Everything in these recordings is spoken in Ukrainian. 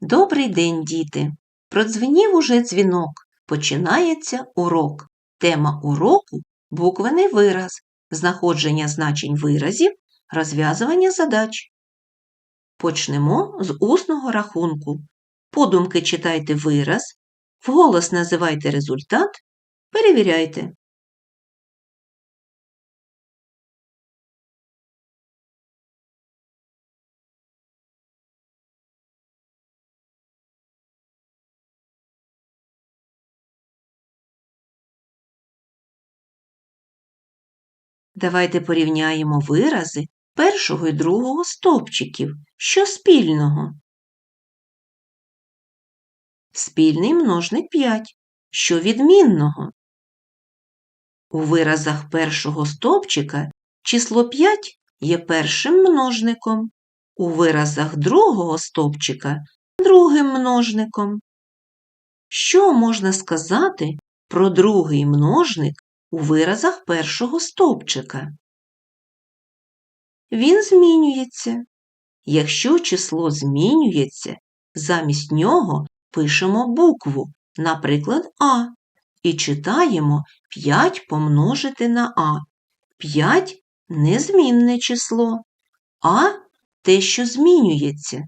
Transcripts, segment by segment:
Добрий день, діти! Продзвенів уже дзвінок. Починається урок. Тема уроку буквений вираз, знаходження значень виразів, розв'язування задач. Почнемо з усного рахунку. Подумки читайте вираз, вголос називайте результат, перевіряйте. Давайте порівняємо вирази першого і другого стовпчиків. Що спільного? Спільний множник 5. Що відмінного? У виразах першого стовпчика число 5 є першим множником, у виразах другого стовпчика другим множником. Що можна сказати про другий множник у виразах першого стовпчика? Він змінюється. Якщо число змінюється, замість нього пишемо букву, наприклад, А, і читаємо 5 помножити на А. 5 незмінне число, А те, що змінюється.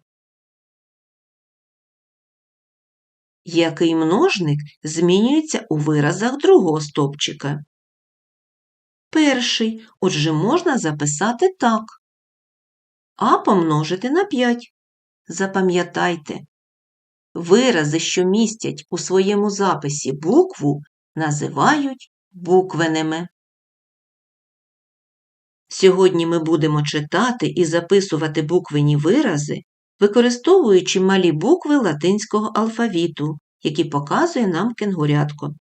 Який множник змінюється у виразах другого стовпчика? Перший, отже, можна записати так. А помножити на 5. Запам'ятайте, вирази, що містять у своєму записі букву, називають буквеними. Сьогодні ми будемо читати і записувати буквені вирази, використовуючи малі букви латинського алфавіту, які показує нам кенгурятко.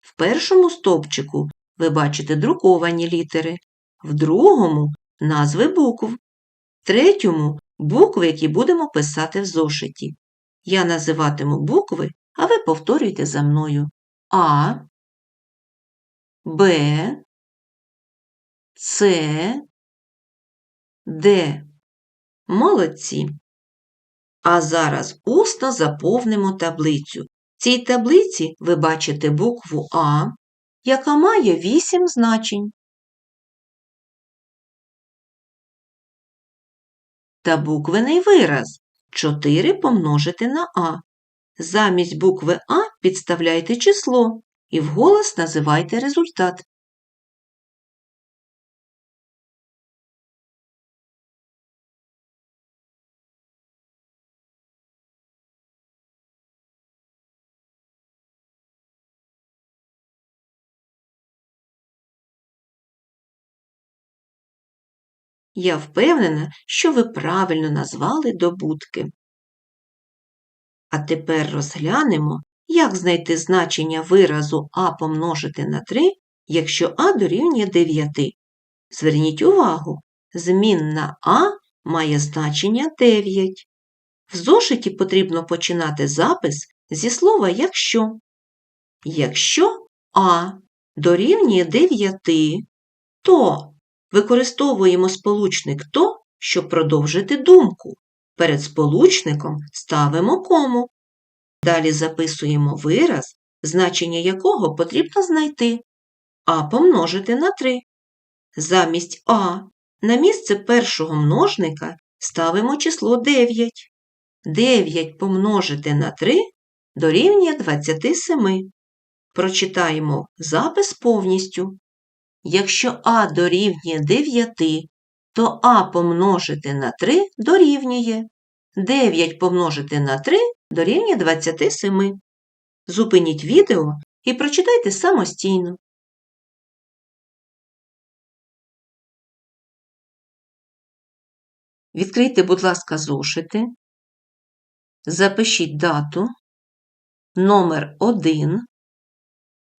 В першому стовпчику ви бачите друковані літери, в другому назви букв, в третьому букви, які будемо писати в зошиті. Я називатиму букви, а ви повторюйте за мною А, Б, С, Д. Молодці. А зараз усно заповнимо таблицю. В цій таблиці ви бачите букву А, яка має 8 значень. Та буквений вираз 4 помножити на А. Замість букви А підставляйте число і вголос називайте результат. Я впевнена, що ви правильно назвали добутки. А тепер розглянемо, як знайти значення виразу а помножити на 3, якщо а дорівнює 9. Зверніть увагу, змінна а має значення 9. В зошиті потрібно починати запис зі слова якщо. Якщо а дорівнює 9, то використовуємо сполучник то, щоб продовжити думку. Перед сполучником ставимо кому. Далі записуємо вираз, значення якого потрібно знайти, а помножити на 3. Замість А на місце першого множника ставимо число 9. 9 помножити на 3 дорівнює 27. Прочитаємо запис повністю. Якщо А дорівнює 9, то А помножити на 3 дорівнює. 9 помножити на 3 дорівнює 27. Зупиніть відео і прочитайте самостійно. Відкрийте, будь ласка, зошити. Запишіть дату, номер 1.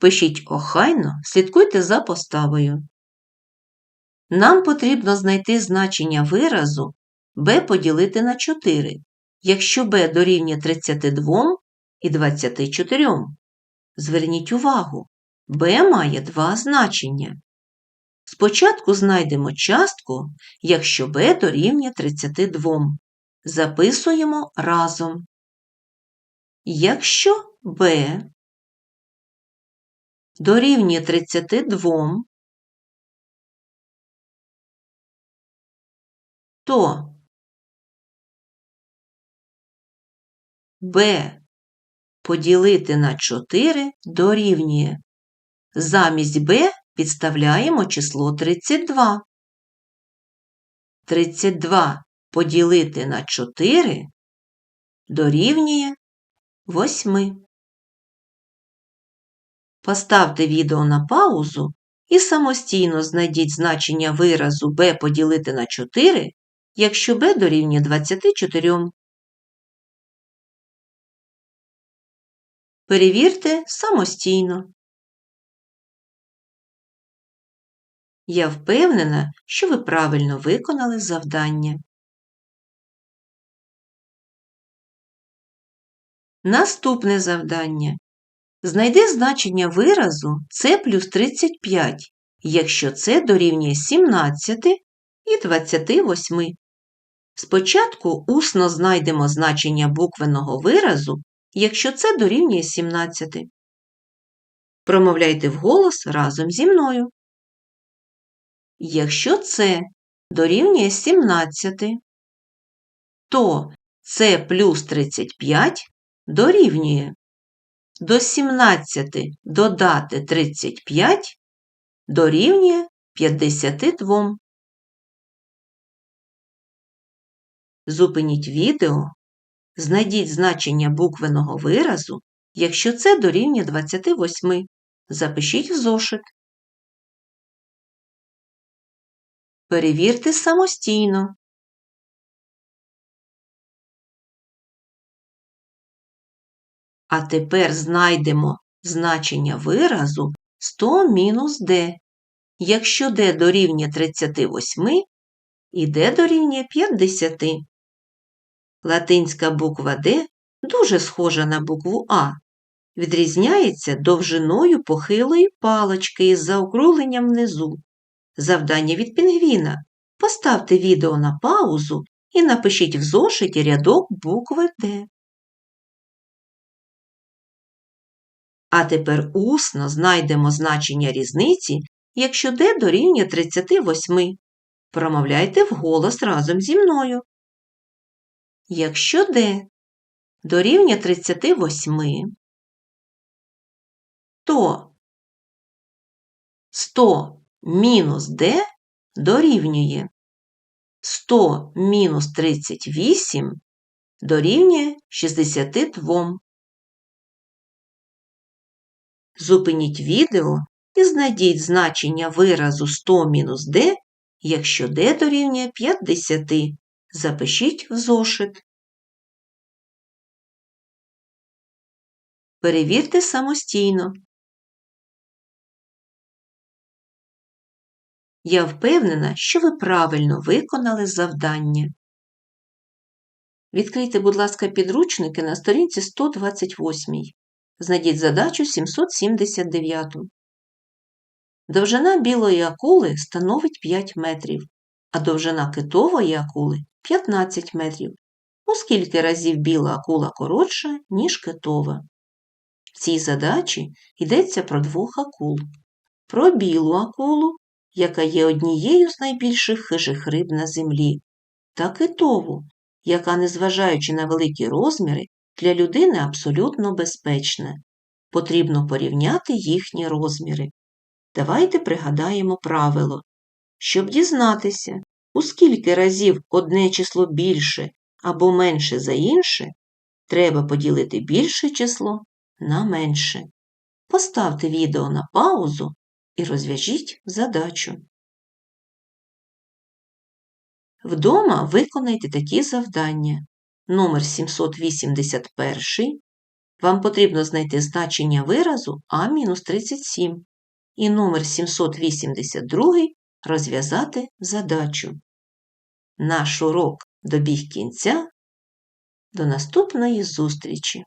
Пишіть охайно, слідкуйте за поставою. Нам потрібно знайти значення виразу b поділити на 4, якщо b дорівнює 32 і 24. Зверніть увагу, b має два значення. Спочатку знайдемо частку, якщо b дорівнює 32. Записуємо разом. Якщо b дорівнює 32, то b поділити на 4 дорівнює. Замість b підставляємо число 32. 32 поділити на 4 дорівнює 8. Поставте відео на паузу і самостійно знайдіть значення виразу b поділити на 4, якщо b дорівнює 24. Перевірте самостійно. Я впевнена, що ви правильно виконали завдання. Наступне завдання. Знайди значення виразу c плюс 35, якщо це дорівнює 17 і 28. Спочатку усно знайдемо значення буквеного виразу, якщо це дорівнює 17. Промовляйте вголос разом зі мною. Якщо це дорівнює 17, то c плюс 35 дорівнює до 17 додати 35 дорівнює 52. Зупиніть відео, знайдіть значення буквеного виразу, якщо це дорівнює 28. Запишіть в зошит. Перевірте самостійно. А тепер знайдемо значення виразу 100 мінус d, якщо d дорівнює 38 і d дорівнює 50. Латинська буква D дуже схожа на букву А, відрізняється довжиною похилої палочки із заокругленням внизу. Завдання від пінгвіна. Поставте відео на паузу і напишіть в зошиті рядок букви Д. А тепер усно знайдемо значення різниці, якщо d дорівнює 38. Промовляйте вголос разом зі мною. Якщо d дорівнює 38, то 100 мінус d дорівнює 100 мінус 38 дорівнює 62. Зупиніть відео і знайдіть значення виразу 100 мінус d, якщо d дорівнює 50. Запишіть в зошит. Перевірте самостійно. Я впевнена, що ви правильно виконали завдання. Відкрийте, будь ласка, підручники на сторінці 128. Знайдіть задачу 779. Довжина білої акули становить 5 метрів, а довжина китової акули 15 метрів. У скільки разів біла акула коротша, ніж китова. В цій задачі йдеться про двох акул. Про білу акулу, яка є однією з найбільших хижих риб на землі, та китову, яка, незважаючи на великі розміри, для людини абсолютно безпечна. Потрібно порівняти їхні розміри. Давайте пригадаємо правило. Щоб дізнатися, у скільки разів одне число більше або менше за інше, треба поділити більше число на менше. Поставте відео на паузу і розв'яжіть задачу. Вдома виконайте такі завдання. Номер 781. Вам потрібно знайти значення виразу А-37. І номер 782 розв'язати задачу. Наш урок добіг кінця. До наступної зустрічі!